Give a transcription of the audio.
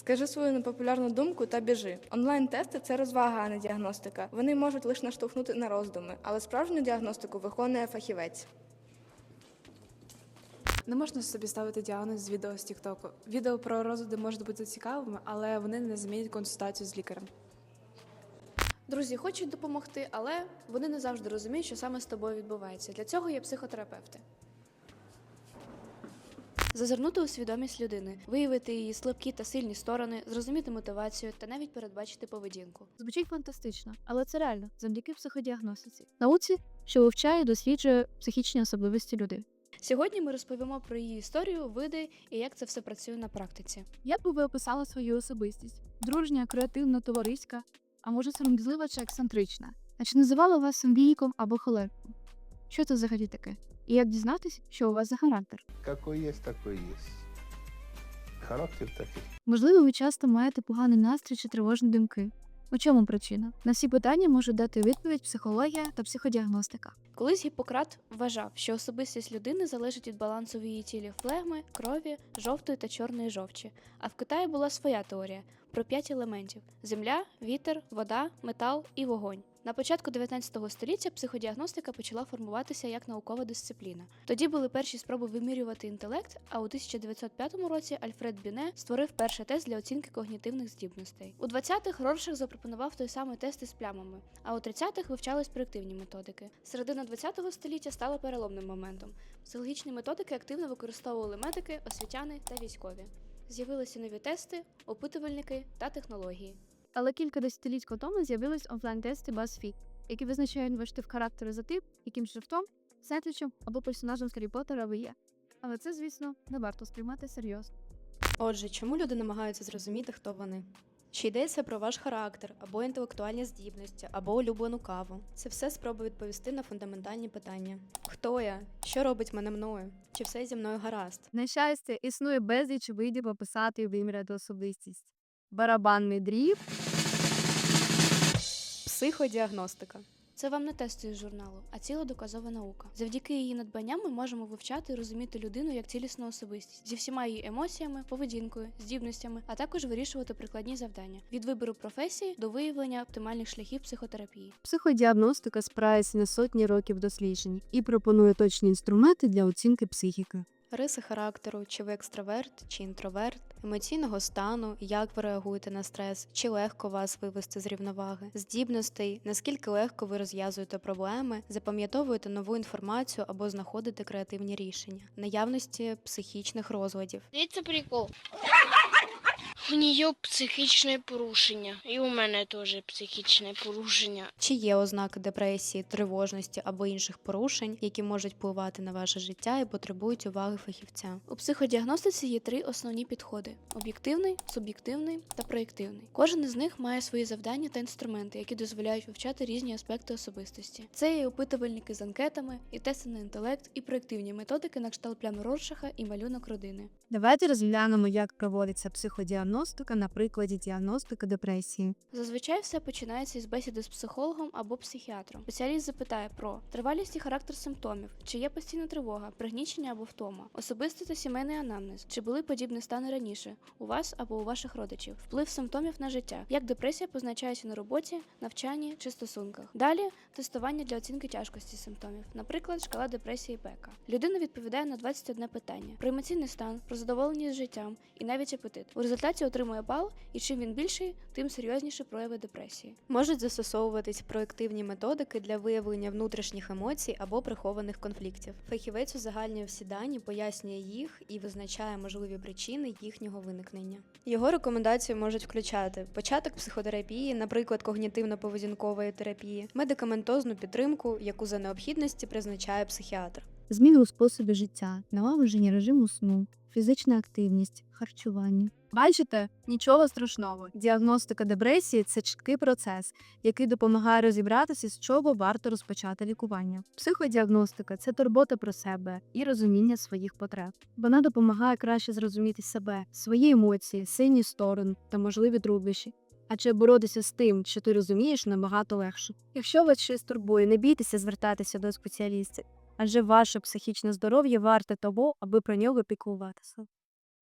Скажи свою непопулярну думку та біжи. Онлайн-тести це розвага, а не діагностика. Вони можуть лише наштовхнути на роздуми, але справжню діагностику виконує фахівець. Не можна собі ставити діагноз з відео з Тіктоку. Відео про розлади можуть бути цікавими, але вони не замінять консультацію з лікарем. Друзі хочуть допомогти, але вони не завжди розуміють, що саме з тобою відбувається. Для цього є психотерапевти. Зазирнути у свідомість людини, виявити її слабкі та сильні сторони, зрозуміти мотивацію та навіть передбачити поведінку. Звучить фантастично, але це реально завдяки психодіагностиці. Науці, що вивчає і досліджує психічні особливості людей. Сьогодні ми розповімо про її історію, види і як це все працює на практиці. Як би ви описали свою особистість? Дружня, креативна, товариська, а може сором'язлива чи ексцентрична? А чи називали вас симбійком або холериком? Що це взагалі таке? І як дізнатись, що у вас за характер? Какой есть, такой есть. Характер такий. Можливо, ви часто маєте поганий настрій чи тривожні думки. У чому причина? На всі питання можуть дати відповідь психологія та психодіагностика. Колись Гіппократ вважав, що особистість людини залежить від балансу в її тілі флегми, крові, жовтої та чорної жовчі. А в Китаї була своя теорія про п'ять елементів: земля, вітер, вода, метал і вогонь. На початку 19 століття психодіагностика почала формуватися як наукова дисципліна. Тоді були перші спроби вимірювати інтелект, а у 1905 році Альфред Бюне створив перший тест для оцінки когнітивних здібностей. У 20-х Роршах запропонував той самий тест із плямами, а у 30-х вивчались проєктивні методики. Середина 20 століття стала переломним моментом. Психологічні методики активно використовували медики, освітяни та військові. З'явилися нові тести, опитувальники та технології. Але кілька десятиліть тому з'явились офлайн-тести BuzzFeed, які визначають ваш тип характеру за тип, яким шрифтом, сендвічем або персонажем з Гаррі Поттера ви є. Але це, звісно, не варто сприймати серйозно. Отже, чому люди намагаються зрозуміти, хто вони? Чи йдеться про ваш характер, або інтелектуальні здібності, або улюблену каву? Це все спроба відповісти на фундаментальні питання: хто я? Що робить мене мною? Чи все зі мною гаразд? На щастя, існує безліч видів описати і виміряти особистість. Барабанний дріб, Психодіагностика. Це вам не тести із журналу, а ціла доказова наука. Завдяки її надбанням ми можемо вивчати і розуміти людину як цілісну особистість зі всіма її емоціями, поведінкою, здібностями, а також вирішувати прикладні завдання від вибору професії до виявлення оптимальних шляхів психотерапії. Психодіагностика спирається на сотні років досліджень і пропонує точні інструменти для оцінки психіки. Риси характеру, чи ви екстраверт, чи інтроверт, емоційного стану, як ви реагуєте на стрес, чи легко вас вивести з рівноваги, здібностей, наскільки легко ви розв'язуєте проблеми, запам'ятовуєте нову інформацію або знаходите креативні рішення, наявності психічних розладів. Дивіться прикол. У нее психічне порушення. І у мене теж психічне порушення. Чи є ознаки депресії, тривожності або інших порушень, які можуть впливати на ваше життя і потребують уваги фахівця? У психодіагностиці є три основні підходи: об'єктивний, суб'єктивний та проєктивний. Кожен із них має свої завдання та інструменти, які дозволяють вивчати різні аспекти особистості. Це і опитувальники з анкетами, і тести на інтелект, і проєктивні методики на кшталт плям Роршаха і малюнок родини. Давайте розглянемо, як проводиться психодіагностика на прикладі діагностики депресії. Зазвичай все починається із бесіди з психологом або психіатром. Спеціаліст запитає про тривалість і характер симптомів, чи є постійна тривога, пригнічення або втома, особистий та сімейний анамнез, чи були подібні стани раніше у вас або у ваших родичів, вплив симптомів на життя, як депресія позначається на роботі, навчанні чи стосунках. Далі тестування для оцінки тяжкості симптомів, наприклад, шкала депресії Бека. Людина відповідає на 21 питання: про емоційний стан, про задоволеність життям і навіть апетит. У результаті отримує бал, і чим він більший, тим серйозніші прояви депресії. Можуть застосовуватись проєктивні методики для виявлення внутрішніх емоцій або прихованих конфліктів. Фахівець узагальнює всі дані, пояснює їх і визначає можливі причини їхнього виникнення. Його рекомендації можуть включати початок психотерапії, наприклад, когнітивно-поведінкової терапії, медикаментозну підтримку, яку за необхідності призначає психіатр. Зміни у способі життя, налагодження режиму сну, фізична активність, харчування. Бачите, нічого страшного. Діагностика депресії це чіткий процес, який допомагає розібратися, з чого варто розпочати лікування. Психодіагностика це турбота про себе і розуміння своїх потреб. Вона допомагає краще зрозуміти себе, свої емоції, сильні сторони та можливі труднощі. Адже боротися з тим, що ти розумієш, набагато легше. Якщо вас щось турбує, не бійтеся звертатися до спеціалістів, адже ваше психічне здоров'я варте того, аби про нього піклуватися.